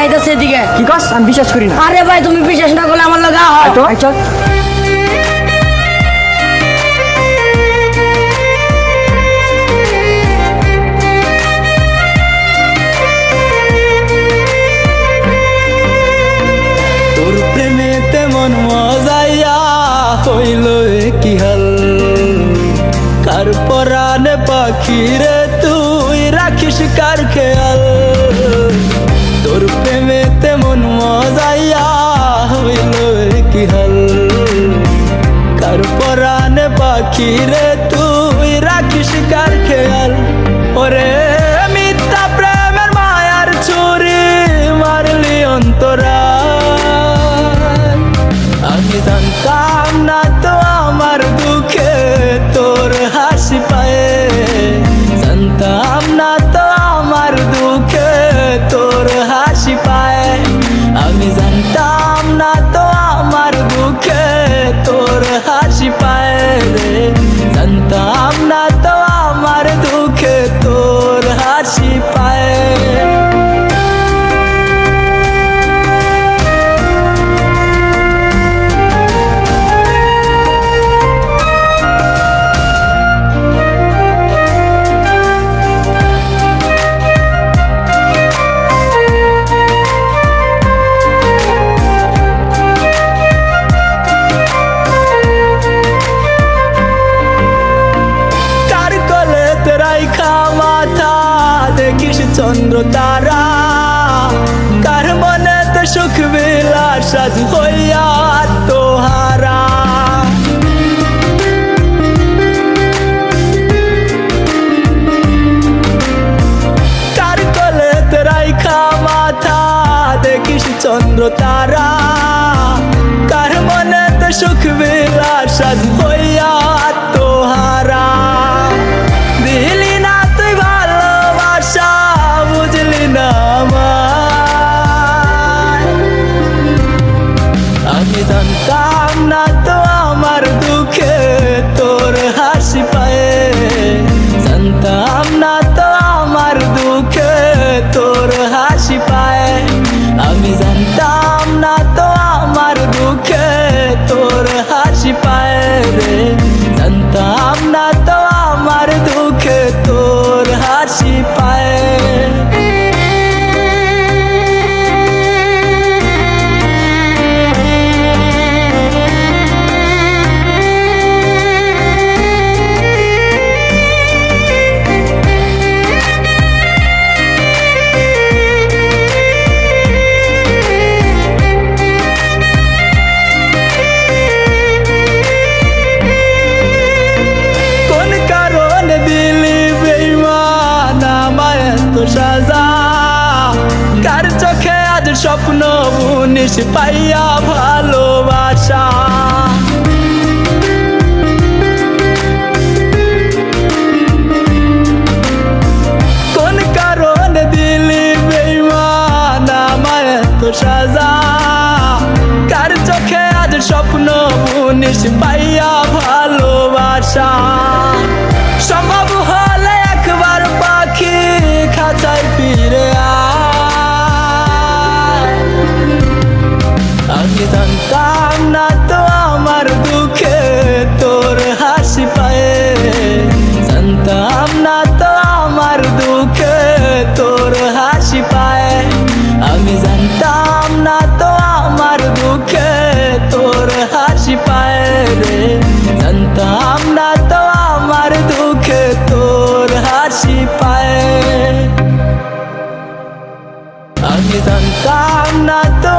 আইতাছে এদিকে। কি কস? আমি বিশ্বাস করি না। আরে ভাই তুমি বিশ্বাস না করলে আমার লগা হও তো। চল। তোর মজাইয়া হইল কি হাল। কার পরানে পাখি রে তুই রাখিস কার খেয়াল? কার পরানে পাখি রে, তুই রাখিস কার খেয়াল? ওরে মিথ্যা প্রেমের মায়ার ছুরি মারলি অন্তরা আমি জানতাম না তো আমার দুঃখে তোর হাসি পায়ে। জানতাম না তো আমার দুঃখে তোর হাসি পায়। আমি জানতাম না তো আমার দুঃখে তোর হাসি পায় রে তারা কার মনে তো সুখ বিলাস আজ হইয়া তোহারা কার কলে তেরাই মাথা দেখিস চন্দ্র তারা, কার মনে তো সুখ বিলাস আজ হইয়া আমার দুঃখে তোর হাসি পায়। আমি জানতাম না তো আমার দুঃখে তোর হাসি পায়। বুনিস পাইয়া ভালোবাসা। কার চোখে আজ স্বপ্ন পাইয়া ভালোবাসা? জানতাম না তো আমার দুঃখে তোর হাসি পায়। আমি জানতাম না তো